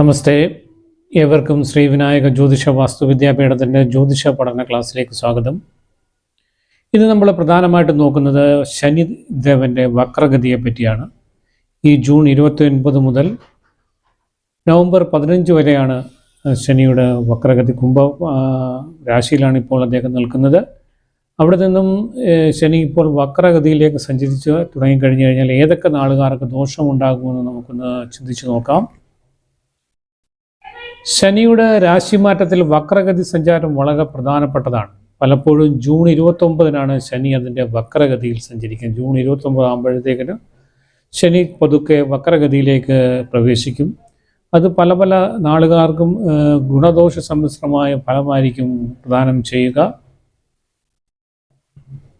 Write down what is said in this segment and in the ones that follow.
നമസ്തേ. ഏവർക്കും ശ്രീ വിനായക ജ്യോതിഷ വാസ്തു വിദ്യാപീഠത്തിന്റെ ജ്യോതിഷ പഠന ക്ലാസ്സിലേക്ക് സ്വാഗതം. ഇന്ന് നമ്മൾ പ്രധാനമായിട്ടും നോക്കുന്നത് ശനിദേവന്റെ വക്രഗതിയെ പറ്റിയാണ്. ഈ ജൂൺ ഇരുപത്തി ഒൻപത് മുതൽ നവംബർ പതിനഞ്ച് വരെയാണ് ശനിയുടെ വക്രഗതി കുംഭ രാശിയിലാണ് ഇപ്പോൾ അദ്ദേഹം നിൽക്കുന്നത്. അവിടെ നിന്നും ശനി ഇപ്പോൾ വക്രഗതിയിലേക്ക് സഞ്ചരിച്ച് തുടങ്ങിക്കഴിഞ്ഞു കഴിഞ്ഞാൽ ഏതൊക്കെ നാളുകാർക്ക് ദോഷമുണ്ടാകുമെന്ന് നമുക്കൊന്ന് ചിന്തിച്ചു നോക്കാം. ശനിയുടെ രാശിമാറ്റത്തിൽ വക്രഗതി സഞ്ചാരം വളരെ പ്രധാനപ്പെട്ടതാണ്. പലപ്പോഴും ജൂൺ ഇരുപത്തൊമ്പതിനാണ് ശനി അതിന്റെ വക്രഗതിയിൽ സഞ്ചരിക്കുന്നത്. ജൂൺ ഇരുപത്തൊമ്പത് ആകുമ്പോഴത്തേക്കിന് ശനി പതുക്കെ വക്രഗതിയിലേക്ക് പ്രവേശിക്കും. അത് പല പല നാളുകാർക്കും ഗുണദോഷ സമ്മിശ്രമായ ഫലമായിരിക്കും പ്രദാനം ചെയ്യുക.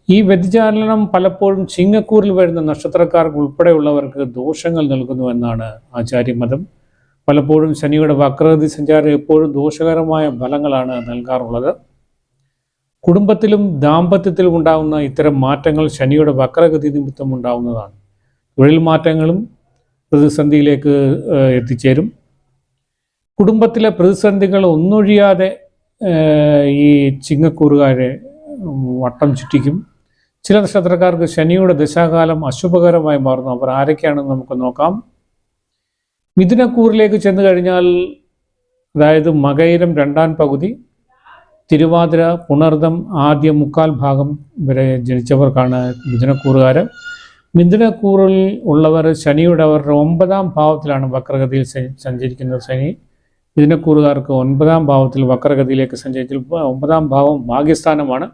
ഈ വ്യതിചാലനം പലപ്പോഴും ചിങ്ങക്കൂറിൽ വരുന്ന നക്ഷത്രക്കാർക്ക് ഉൾപ്പെടെയുള്ളവർക്ക് ദോഷങ്ങൾ നൽകുന്നു എന്നാണ് ആചാര്യമതം. പലപ്പോഴും ശനിയുടെ വക്രഗതി സഞ്ചാരം എപ്പോഴും ദോഷകരമായ ഫലങ്ങളാണ് നൽകാറുള്ളത്. കുടുംബത്തിലും ദാമ്പത്യത്തിലും ഉണ്ടാകുന്ന ഇത്തരം മാറ്റങ്ങൾ ശനിയുടെ വക്രഗതി നിമിത്തം ഉണ്ടാകുന്നതാണ് തൊഴിൽ മാറ്റങ്ങളും പ്രതിസന്ധിയിലേക്ക് എത്തിച്ചേരും. കുടുംബത്തിലെ പ്രതിസന്ധികൾ ഒന്നൊഴിയാതെ ഈ ചിങ്ങക്കൂറുകാരെ വട്ടം ചുറ്റിക്കും. ചില നക്ഷത്രക്കാർക്ക് ശനിയുടെ ദശാകാലം അശുഭകരമായി മാറുന്നു. അവർ ആരൊക്കെയാണെന്ന് നമുക്ക് നോക്കാം. മിഥുനക്കൂറിലേക്ക് ചെന്ന് കഴിഞ്ഞാൽ അതായത് മകയിരം രണ്ടാം പകുതി തിരുവാതിര പുണർദം ആദ്യ മുക്കാൽ ഭാഗം വരെ ജനിച്ചവർക്കാണ് മിഥുനക്കൂറുകാർ മിഥുനക്കൂറിൽ ഉള്ളവർ ശനിയുടെ അവരുടെ ഒമ്പതാം ഭാവത്തിലാണ് വക്രഗതിയിൽ സഞ്ചരിക്കുന്നത് ശനി. മിഥുനക്കൂറുകാർക്ക് ഒൻപതാം ഭാവത്തിൽ വക്രഗതിയിലേക്ക് സഞ്ചരിച്ചു ഒമ്പതാം ഭാവം ഭാഗ്യസ്ഥാനമാണ്.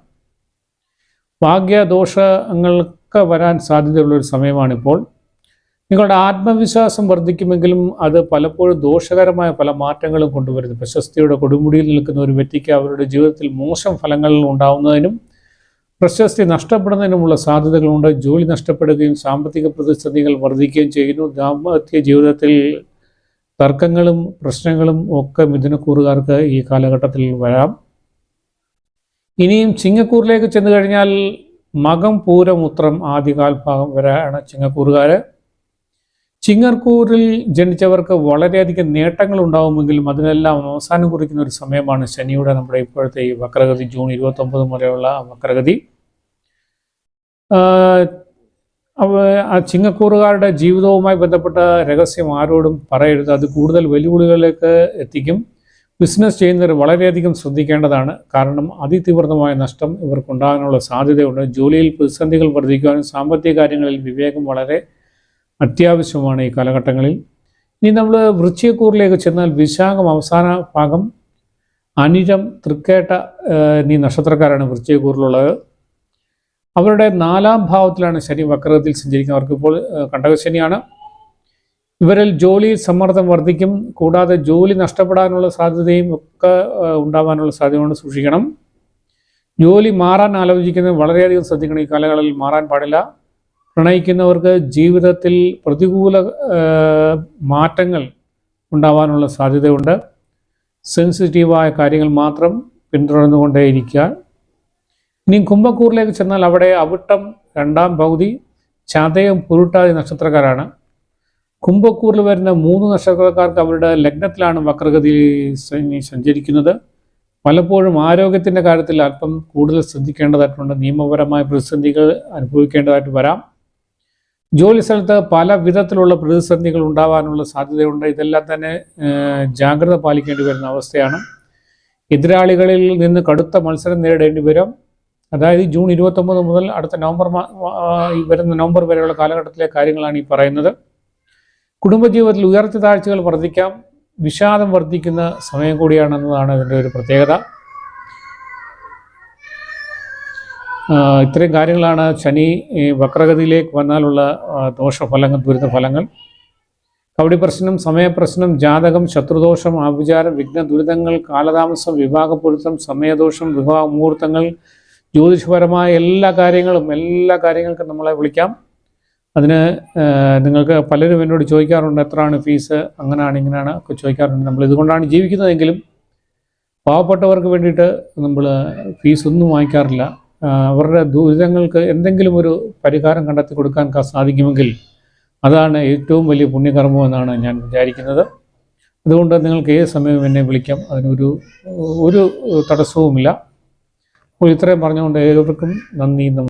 ഭാഗ്യദോഷങ്ങൾക്ക് വരാൻ സാധ്യതയുള്ളൊരു സമയമാണിപ്പോൾ. നിങ്ങളുടെ ആത്മവിശ്വാസം വർദ്ധിക്കുമെങ്കിലും അത് പലപ്പോഴും ദോഷകരമായ പല മാറ്റങ്ങളും കൊണ്ടുവരുന്നു. പ്രശസ്തിയുടെ കൊടുമുടിയിൽ നിൽക്കുന്ന ഒരു വ്യക്തിക്ക് അവരുടെ ജീവിതത്തിൽ മോശം ഫലങ്ങൾ ഉണ്ടാവുന്നതിനും പ്രശസ്തി നഷ്ടപ്പെടുന്നതിനുമുള്ള സാധ്യതകളുണ്ട്. ജോലി നഷ്ടപ്പെടുകയും സാമ്പത്തിക പ്രതിസന്ധികൾ വർദ്ധിക്കുകയും ചെയ്യുന്നു. ദാമ്പത്യ ജീവിതത്തിൽ തർക്കങ്ങളും പ്രശ്നങ്ങളും ഒക്കെ മിഥുനക്കൂറുകാർക്ക് ഈ കാലഘട്ടത്തിൽ വരാം. ഇനിയും ചിങ്ങക്കൂറിലേക്ക് ചെന്നു കഴിഞ്ഞാൽ മകം പൂരം ഉത്രം ആദ്യകാൽ ഭാഗം വരെയാണ് ചിങ്ങക്കൂറുകാർ ചിങ്ങർക്കൂറിൽ ജനിച്ചവർക്ക് വളരെയധികം നേട്ടങ്ങൾ ഉണ്ടാവുമെങ്കിലും അതിനെല്ലാം അവസാനം കുറിക്കുന്ന ഒരു സമയമാണ് ശനിയുടെ നമ്മുടെ ഇപ്പോഴത്തെ ഈ വക്രഗതി ജൂൺ ഇരുപത്തൊമ്പത് മുതലുള്ള വക്രഗതി. ആ ചിങ്ങക്കൂറുകാരുടെ ജീവിതവുമായി ബന്ധപ്പെട്ട രഹസ്യം ആരോടും പറയരുത്. അത് കൂടുതൽ വെല്ലുവിളികളിലേക്ക് എത്തിക്കും. ബിസിനസ് ചെയ്യുന്നവർ വളരെയധികം ശ്രദ്ധിക്കേണ്ടതാണ്. കാരണം അതിതീവ്രമായ നഷ്ടം ഇവർക്കുണ്ടാകാനുള്ള സാധ്യതയുണ്ട്. ജോലിയിൽ പ്രതിസന്ധികൾ വർദ്ധിക്കുവാനും സാമ്പത്തിക കാര്യങ്ങളിൽ വിവേകം വളരെ അത്യാവശ്യമാണ് ഈ കാലഘട്ടങ്ങളിൽ. ഇനി നമ്മൾ വൃശ്ചിയക്കൂറിലേക്ക് ചെന്നാൽ വിശാഖം അവസാന ഭാഗം. അനിരം തൃക്കേട്ട എന്നീ നക്ഷത്രക്കാരാണ് വൃശ്ചിയക്കൂറിലുള്ളത് അവരുടെ നാലാം ഭാവത്തിലാണ് ശനി വക്രത്തിൽ സഞ്ചരിക്കുന്നത്. അവർക്കിപ്പോൾ കണ്ടകശനിയാണ്. ഇവരിൽ ജോലി സമ്മർദ്ദം വർദ്ധിക്കും. കൂടാതെ ജോലി നഷ്ടപ്പെടാനുള്ള സാധ്യതയും ഒക്കെ ഉണ്ടാവാനുള്ള സാധ്യതയുണ്ട് സൂക്ഷിക്കണം. ജോലി മാറാൻ ആലോചിക്കുന്നത് വളരെയധികം ശ്രദ്ധിക്കണം. ഈ കാലങ്ങളിൽ മാറാൻ പാടില്ല. പ്രണയിക്കുന്നവർക്ക് ജീവിതത്തിൽ പ്രതികൂല മാറ്റങ്ങൾ ഉണ്ടാവാനുള്ള സാധ്യതയുണ്ട്. സെൻസിറ്റീവായ കാര്യങ്ങൾ മാത്രം പിന്തുടർന്നുകൊണ്ടേയിരിക്കുക. ഇനി കുംഭക്കൂറിലേക്ക് ചെന്നാൽ അവിടെ അവിട്ടം രണ്ടാം പകുതി ചതയം പുരുട്ടാതി നക്ഷത്രക്കാരാണ്. കുംഭക്കൂറിൽ വരുന്ന മൂന്ന് നക്ഷത്രക്കാർക്ക് അവരുടെ ലഗ്നത്തിലാണ് വക്രഗതി സഞ്ചരിക്കുന്നത്. പലപ്പോഴും ആരോഗ്യത്തിന്റെ കാര്യത്തിൽ അല്പം കൂടുതൽ ശ്രദ്ധിക്കേണ്ടതായിട്ടുണ്ട്. നിയമപരമായ പ്രതിസന്ധികൾ അനുഭവിക്കേണ്ടതായിട്ട് വരാം. ജോലി സ്ഥലത്ത് പല വിധത്തിലുള്ള പ്രതിസന്ധികൾ ഉണ്ടാവാനുള്ള സാധ്യതയുണ്ട്. ഇതെല്ലാം തന്നെ ജാഗ്രത പാലിക്കേണ്ടി വരുന്ന അവസ്ഥയാണ്. എതിരാളികളിൽ നിന്ന് കടുത്ത മത്സരം നേരിടേണ്ടി വരും. അതായത് ജൂൺ ഇരുപത്തൊമ്പത് മുതൽ അടുത്ത നവംബർ വരുന്ന നവംബർ വരെയുള്ള കാലഘട്ടത്തിലെ കാര്യങ്ങളാണ് ഈ പറയുന്നത്. കുടുംബജീവിതത്തിൽ ഉയർച്ച താഴ്ചകൾ വർദ്ധിക്കാം. വിഷാദം വർദ്ധിക്കുന്ന സമയം കൂടിയാണെന്നതാണ് ഇതിന്റെ ഒരു പ്രത്യേകത. ഇത്രയും കാര്യങ്ങളാണ് ശനി വക്രഗതിയിലേക്ക് വന്നാലുള്ള ദോഷ ദോഷഫലങ്ങൾ ദുരിത ഫലങ്ങൾ കവടി പ്രശ്നം സമയപ്രശ്നം ജാതകം ശത്രുദോഷം ആഭിചാരം വിഘ്ന ദുരിതങ്ങൾ കാലതാമസം വിവാഹപൊരുത്തം സമയദോഷം വിവാഹ മുഹൂർത്തങ്ങൾ ജ്യോതിഷപരമായ എല്ലാ കാര്യങ്ങളും എല്ലാ കാര്യങ്ങൾക്കും നമ്മളെ വിളിക്കാം. അതിന് നിങ്ങൾക്ക് പലരും എന്നോട് ചോദിക്കാറുണ്ട് എത്രയാണ് ഫീസ് അങ്ങനെയാണ് ഇങ്ങനെയാണ് ഒക്കെ ചോദിക്കാറുണ്ട്. നമ്മൾ ഇതുകൊണ്ടാണ് ജീവിക്കുന്നതെങ്കിലും പാവപ്പെട്ടവർക്ക് വേണ്ടിയിട്ട് നമ്മൾ ഫീസൊന്നും വാങ്ങിക്കാറില്ല. അവരുടെ ദുരിതങ്ങൾക്ക് എന്തെങ്കിലും ഒരു പരിഹാരം കണ്ടെത്തി കൊടുക്കാൻ സാധിക്കുമെങ്കിൽ അതാണ് ഏറ്റവും വലിയ പുണ്യകർമ്മം എന്നാണ് ഞാൻ വിചാരിക്കുന്നത്. അതുകൊണ്ട് നിങ്ങൾക്ക് ഏത് സമയവും എന്നെ വിളിക്കാം. അതിനൊരു ഒരു തടസ്സവുമില്ല. അപ്പോൾ ഇത്രയും പറഞ്ഞുകൊണ്ട് ഏവർക്കും നന്ദി